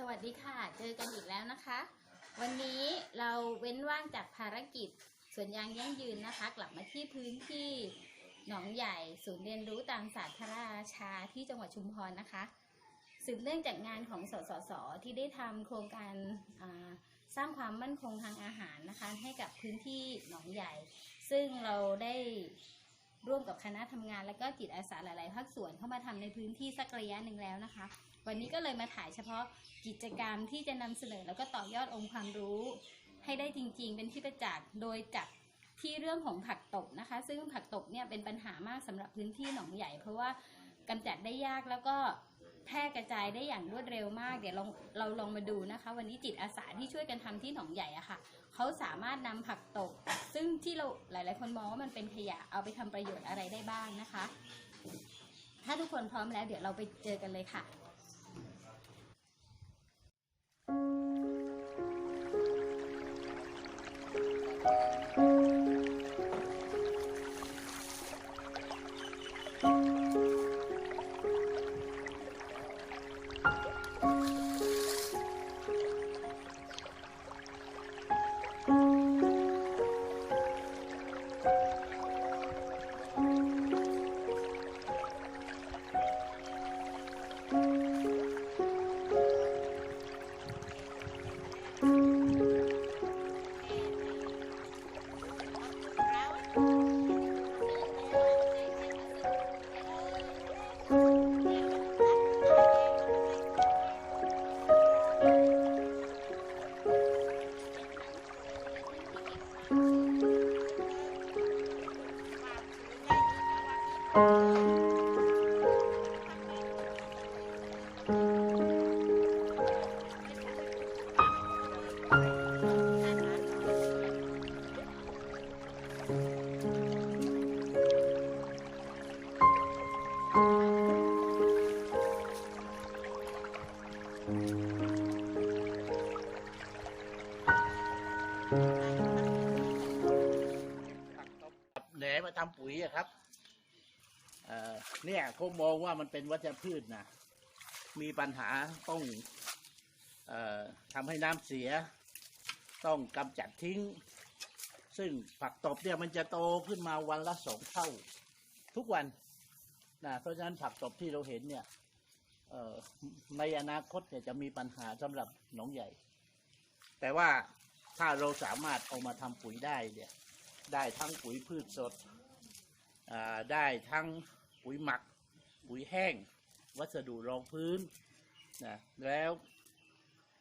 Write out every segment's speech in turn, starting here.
สวัสดีค่ะ เจอกันอีกแล้วนะคะ วันนี้เราเว้นว่างจากภารกิจสวนยางยั่งยืนนะคะ กลับมาที่พื้นที่หนองใหญ่ศูนย์เรียนรู้ตามศาสตร์พระราชาที่จังหวัดชุมพรนะคะ สืบเนื่องจากงานของสสส ที่ได้ทำโครงการสร้างความมั่นคงทางอาหารนะคะ ให้กับพื้นที่หนองใหญ่ ซึ่งเราได้ร่วมกับคณะทำงานและก็จิตอาสาหลาย ๆ ภาคส่วนเข้ามาทำในพื้นที่สักระยะหนึ่งแล้วนะคะ วันนี้ก็เลยมาถ่ายเฉพาะกิจกรรมที่จะนำเสนอแล้วก็ต่อยอดองค์ความรู้ให้ได้จริง ๆ เป็นที่ประจักษ์โดยจัดที่เรื่องของผักตบนะคะ ซึ่งผักตบเนี่ยเป็นปัญหามากสำหรับพื้นที่หนองใหญ่ เพราะว่ากำจัดได้ยากแล้วก็แพร่กระจายได้อย่างรวดเร็วมาก เดี๋ยวลองเราลองมาดูนะคะ วันนี้จิตอาสาที่ช่วยกันทำที่หนองใหญ่อะค่ะเขาสามารถนำผักตบ ซึ่งที่เราหลาย ๆ คนมองว่ามันเป็นขยะเอาไปทำประโยชน์อะไรได้บ้างนะคะ ถ้าทุกคนพร้อมแล้วเดี๋ยวเราไปเจอกันเลยค่ะ แเนี่ยเขามองว่ามันเป็นวัชพืชนะมีปัญหาต้องออทำให้น้ำเสีย ต้องกำจัดทิ้ง ซึ่งผักตบเนี่ยมันจะโตขึ้นมาวันละสองเท่า ทุกวันนะเพราะฉะนั้นผักตบที่เราเห็นเนี่ยในอนาคตเนี่ยจะมีปัญหาสำหรับหนองใหญ่ แต่ว่าถ้าเราสามารถเอามาทำปุ๋ยได้เนี่ยได้ทั้งปุ๋ยพืชสดได้ทั้งปุ๋ยหมัก ปุ๋ยแห้ง วัสดุรองพื้นนะแล้ว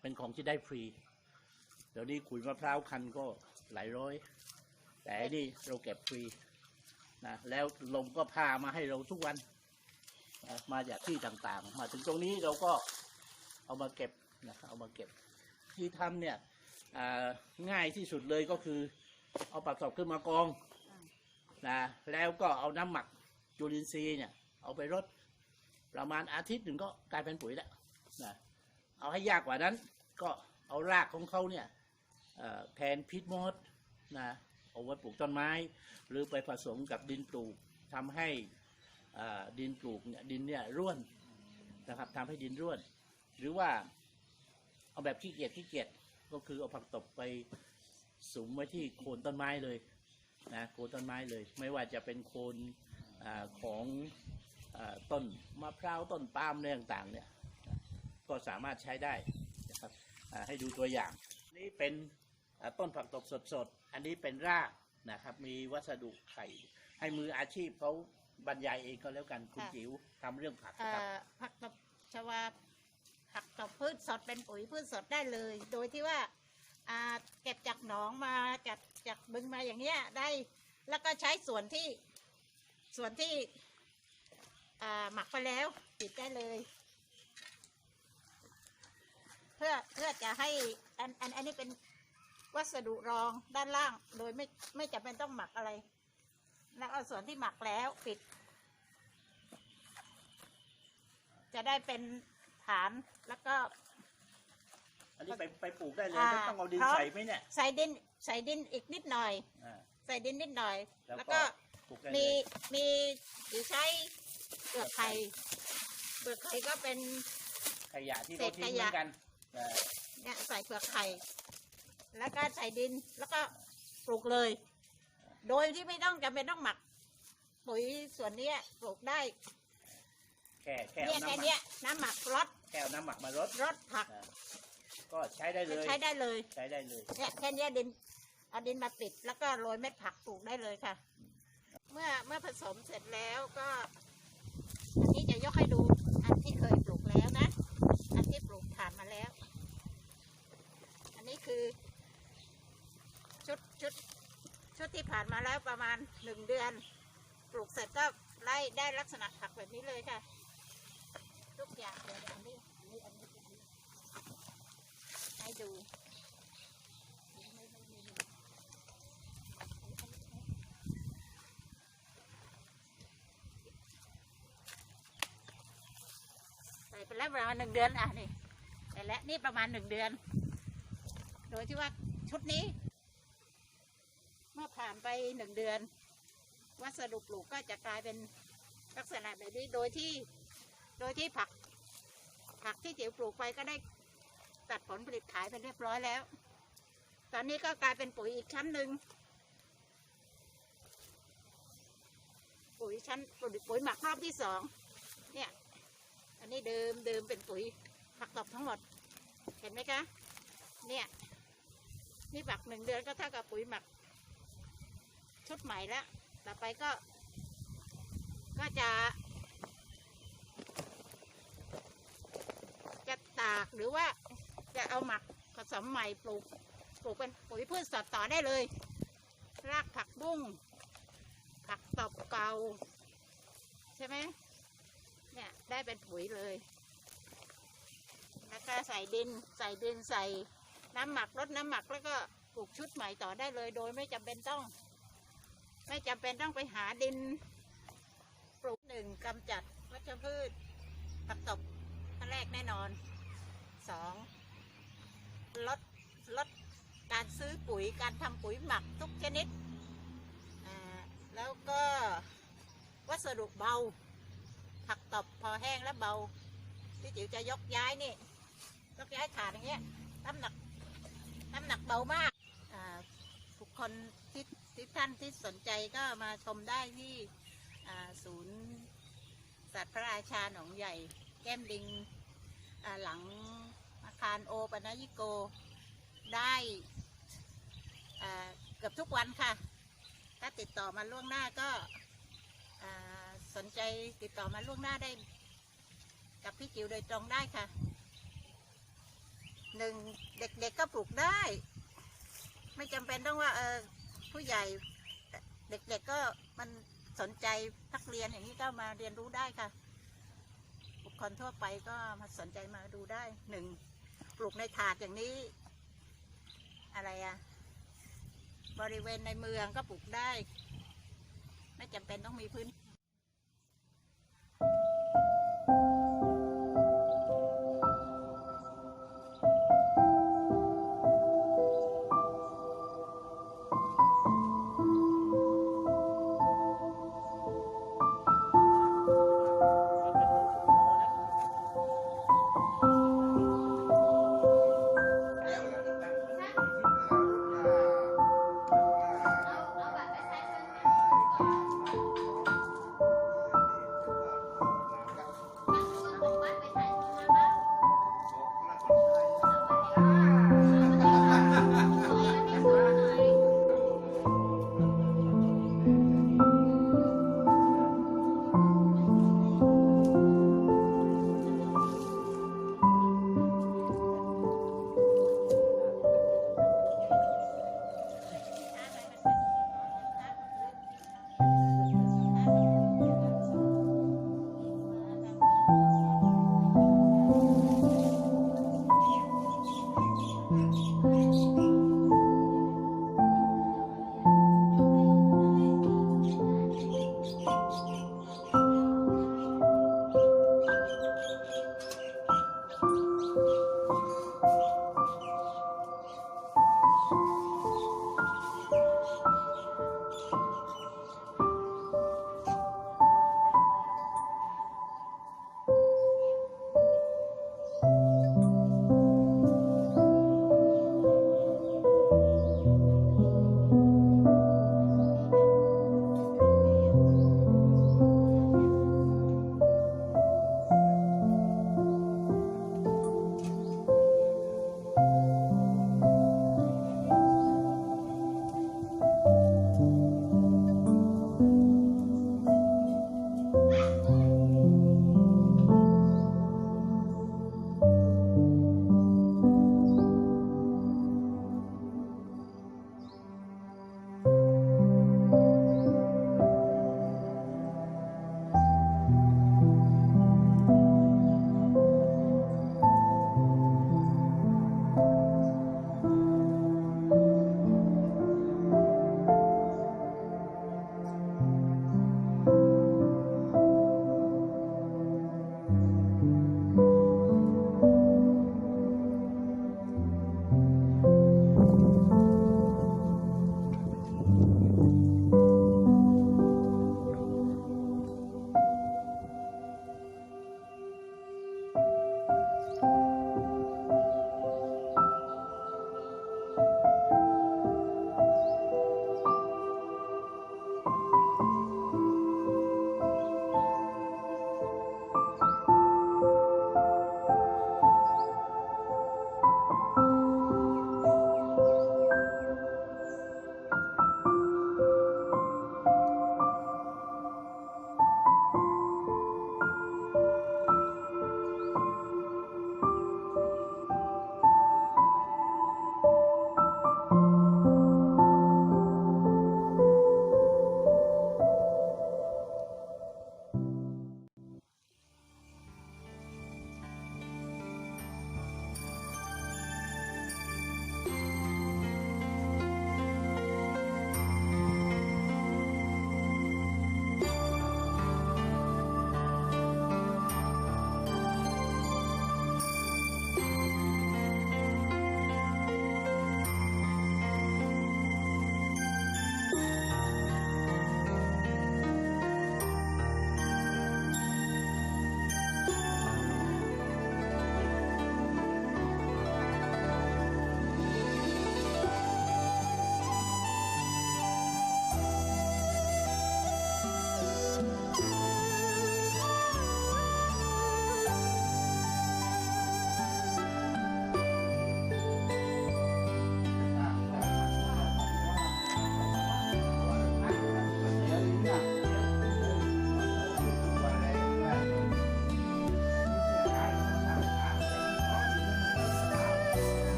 เป็นของที่ได้ฟรี เดี๋ยวนี้ขุยมะพร้าวคันก็หลายร้อย แต่อันนี่เราเก็บฟรีนะแล้วลมก็พามาให้เราทุกวันนะมาจากที่ต่างๆ มาถึงตรงนี้เราก็เอามาเก็บนะครับเอามาเก็บที่ทำเนี่ยอ่าง่ายที่สุดเลยก็คือ เอาปักตบขึ้นมากองนะแล้วก็เอาน้ำหมักจุลินทรีย์เนี่ย เอาไปรดประมาณอาทิตย์หนึ่งก็กลายเป็นปุ๋ยแล้วนะเอาให้ยากกว่านั้น ก็เอารากของเขาเนี่ยแทนพิษมดนะเอาไว้ปลูกต้นไม้ หรือไปผสมกับดินปลูกทำให้ดินปลูกเนี่ยดินเนี่ยร่วนนะครับทำให้ดินร่วน หรือว่าเอาแบบขี้เกียจขี้เกียจก็คือเอาผักตบไปสุมไว้ที่โคนต้นไม้เลยนะโคนต้นไม้เลย ไม่ว่าจะเป็นโคนอของ ต้นมะพร้าวต้นปาล์มอะไรต่างๆเนี่ยนะก็สามารถใช้ได้นะครับอ่าให้ดูตัวอย่าง นี่เป็นอ่าต้นผักตบสดๆ อันนี้เป็นรากนะครับ มีวัสดุไข่ ให้มืออาชีพเขาบรรยายเองก็แล้วกันคุณค่ะจิ๋วทำเรื่องผักเอ่ครับอผักตบชวาผักตบพืชสดเป็นปุ๋ยพืชสดได้เลย โดยที่ว่าอ่าเก็บจากหนองมาจากจากบึงมาอย่างเงี้ยได้ แล้วก็ใช้ส่วนที่ส่วนที่อ่า หมักไปแล้วปิดได้เลย เพื่อเพื่อจะให้อันอันอันนี้เป็นวัสดุรองด้านล่าง โดยไม่ไม่จำเป็นต้องหมักอะไร แล้วเอาส่วนที่หมักแล้วปิด จะได้เป็นฐานแล้วก็อันนี้ไปไปปลูกได้เลยอ่าไม่ต้องเอาดินพร้อมใส่ไหมเนี่ยใส่ดินใส่ดินอีกนิดหน่อยอ่าใส่ดินนิดหน่อย แล้วแล้วก็ก็ปลูกได้เลมียมีหรือใช้ เปลือกไข่เปลือกไข่ก็เป็น ขยะที่เราทิ้งเหมือนกันแต่เนี่ยใส่เปลือกไข่ แล้วก็ใส่ดิน แล้วก็ปลูกเลย โดยที่ไม่ต้องจำเป็นต้องหมัก ปุ๋ยส่วนเนี้ยปลูกได้ แค่แค่เนี่ยเอาแค่น้ำหมัเนี้กยน้ำหมักรสแค่เอาน้ำหมักมารดรสผักอ่าก็ใช้ได้เลยใช้ได้เลย ใช้ได้เลย เนี่ยแค่เนี้ยดินเอาดินมาปิด แล้วก็โรยเม็ดผักปลูกได้เลยค่ะ เมื่อเมื่อผสมเสร็จแล้วก็อั นนี้จะยกให้ดูอันที่เคยปลูกแล้วนะ อันที่ปลูกผ่านมาแล้ว อันนี้คือ ชุดชุดชุดที่ผ่านมาแล้วประมาณหนึ่งเดือน ปลูกเสร็จก็ไล่ได้ลักษณะผักแบบนี้เลยค่ะ ทุกอย่างเลยอันนี้อันนี้อันนี้อันนี้ให้ดู ใส่ ไปแล้วประมาณหนึ่งเดือนอะนี่ใส่แล้วนี่ประมาณหนึ่งเดือน โดยที่ว่าชุดนี้ เมื่อผ่านไปหนึ่งเดือน วัสดุปลูกก็จะกลายเป็นลักษณะแบบนี้โดยที่โดยที่ผัก ผักที่จิ๋วปลูกไปก็ได้ตัดผลผลิตขายไปเรียบร้อยแล้ว ตอนนี้ก็กลายเป็นปุ๋ยอีกชั้นหนึ่งปุ๋ยชั้นปุ๋ยปุ๋ยหมักรอบที่สองเนี่ย อันนี้เดิมเดิมเป็นปุ๋ยผักตบทั้งหมด เห็นไหมคะ เนี่ย นี่ผักหนึ่งเดือนก็เท่ากับปุ๋ยหมัก ชุดใหม่แล้ว ต่อไปก็ ก็จะ จะตากหรือว่าจะเอาหมักผสมใหม่ปลูก ปลูกเป็นปุ๋ยพืชสดต่อได้เลย รากผักบุ้งผักตบเกาใช่ไหม เนี่ยได้เป็นปุ๋ยเลย แล้วก็ใส่ดินใส่ดินใส่น้ำหมักลดน้ำหมักแล้วก็ปลูกชุดใหม่ต่อได้เลย โดยไม่จำเป็นต้อง ไม่จำเป็นต้องไปหาดิน ปลูกหนึ่งกำจัดวัชพืชผักตบขั้นแรกแน่นอนสองลดลดการซื้อปุ๋ยการทำปุ๋ยหมักทุกชนิด แล้วก็วัสดุเบา ผักตบพอแห้งแล้วเบา พี่จิ๋วจะยกย้ายนี่ ยกย้ายถาดอย่างเงี้ย น้ำหนัก น้ำหนักเบามากอ่าบุคคลที่ที่ท่านที่สนใจก็มาชมได้ที่ศูนย์สัตว์พระราชาหนองใหญ่ แก้มลิงหลังอาคารโอปนยิโกได้เกือบทุกวันค่ะ ถ้าติดต่อมาล่วงหน้าก็ สนใจติดต่อมาล่วงหน้าได้ กับพี่จิ๋วโดยตรงได้ค่ะหนึ่งเด็กๆก็ปลูกได้ ไม่จำเป็นต้องว่าเออผู้ใหญ่เด็กๆก็มันสนใจพักเรียนอย่างนี้ก็มาเรียนรู้ได้ค่ะ บุคคลทั่วไปก็มาสนใจมาดูได้หนึ่งปลูกในถาดอย่างนี้ อะไรอะบริเวณในเมืองก็ปลูกได้ ไม่จำเป็นต้องมีพื้น